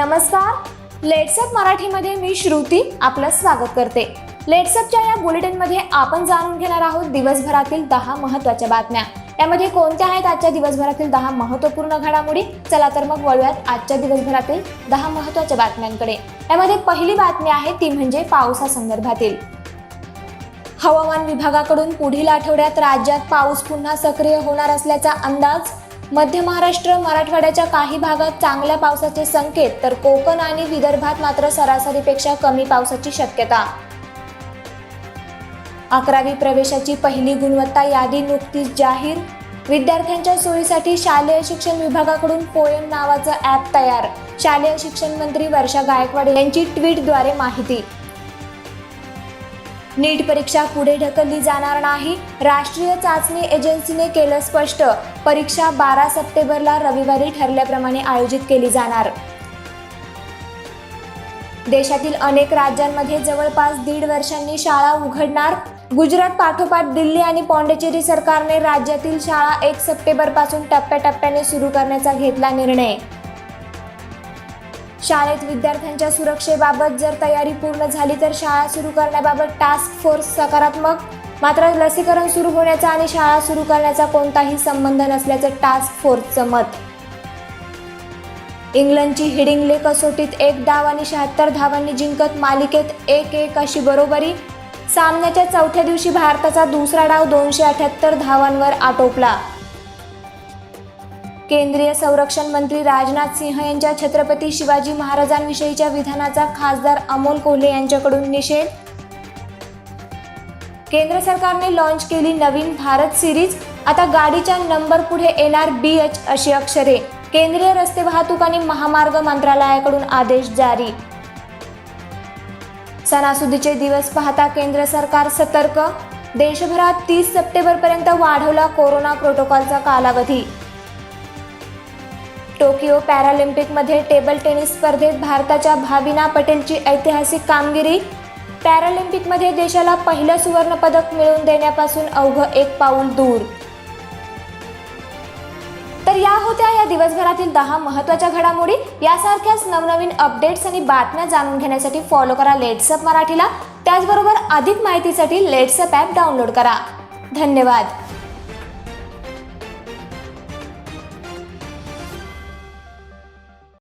नमस्कार. लेट्सअप मराठीमध्ये मी श्रुती आपलं स्वागत करते. लेट्सअपच्या या बुलेटिनमध्ये आपण जाणून घेणार आहोत दिवसभरातील दहा महत्त्वाच्या बातम्या. यामध्ये कोणत्या आहेत आजच्या दिवसभरातील दहा महत्त्वपूर्ण घडामोडी? चला तर मग वळूयात आजच्या दिवसभरातील दहा महत्त्वाच्या बातम्यांकडे. यामध्ये पहिली बातमी आहे ती म्हणजे पावसासंदर्भातील हवामान विभागाकडून पुढील आठवड्यात राज्यात पाऊस पुन्हा सक्रिय होणार असल्याचा अंदाज मध्य महाराष्ट्र मराठवाड्याच्या काही भागात चांगल्या पावसाचे संकेत तर कोकण आणि विदर्भात मात्र सरासरीपेक्षा कमी पावसाची शक्यता. अकरावी प्रवेशाची पहिली गुणवत्ता यादी नुकतीच जाहीर. विद्यार्थ्यांच्या सोयीसाठी शालेय शिक्षण विभागाकडून पोएम नावाचं ॲप तयार. शालेय शिक्षण मंत्री वर्षा गायकवाड यांची ट्विटद्वारे माहिती. नीट परीक्षा पुढे ढकलली जाणार नाही. राष्ट्रीय चाचणी एजन्सीने केलं स्पष्ट. परीक्षा बारा सप्टेंबरला रविवारी ठरल्याप्रमाणे आयोजित केली जाणार. देशातील अनेक राज्यांमध्ये जवळपास दीड वर्षांनी शाळा उघडणार. गुजरात पाठोपाठ दिल्ली आणि पॉंडेचेरी सरकारने राज्यातील शाळा एक सप्टेंबरपासून टप्प्याटप्प्याने सुरू करण्याचा घेतला निर्णय. शाळेत विद्यार्थ्यांच्या सुरक्षेबाबत जर तयारी पूर्ण झाली तर शाळा सुरू करण्याबाबत टास्क फोर्स सकारात्मक. मात्र लसीकरण सुरू होण्याचा आणि शाळा सुरू करण्याचा कोणताही संबंध नसल्याचं टास्क फोर्सचं मत. इंग्लंडची हिडिंगले कसोटीत एक डाव आणि शहात्तर धावांनी जिंकत मालिकेत एक एक अशी बरोबरी. सामन्याच्या चौथ्या दिवशी भारताचा दुसरा डाव दोनशे अठ्याहत्तर धावांवर आटोपला. केंद्रीय संरक्षण मंत्री राजनाथ सिंह यांच्या छत्रपती शिवाजी महाराजांविषयीच्या विधानाचा खासदार अमोल कोल्हे यांच्याकडून निषेध. केंद्र सरकारने लॉन्च केली नवीन भारत सिरीज आता गाडीच्या नंबर पुढे येणार बी एच अशी अक्षरे. केंद्रीय रस्ते वाहतूक आणि महामार्ग मंत्रालयाकडून आदेश जारी. सणासुदीचे दिवस पाहता केंद्र सरकार सतर्क. देशभरात तीस सप्टेंबरपर्यंत वाढवला कोरोना प्रोटोकॉलचा कालावधी. टोकियो पॅरालिम्पिकमध्ये टेबल टेनिस स्पर्धेत भारताच्या भाविना पटेलची ऐतिहासिक कामगिरी. पॅरालिम्पिकमध्ये देशाला पहिलं सुवर्णपदक मिळवून देण्यापासून अवघं एक पाऊल दूर. तर या होत्या या दिवसभरातील दहा महत्त्वाच्या घडामोडी. यासारख्याच नवनवीन अपडेट्स आणि बातम्या जाणून घेण्यासाठी फॉलो करा लेट्सअप मराठीला. त्याचबरोबर अधिक माहितीसाठी लेट्सअप ॲप डाउनलोड करा. धन्यवाद.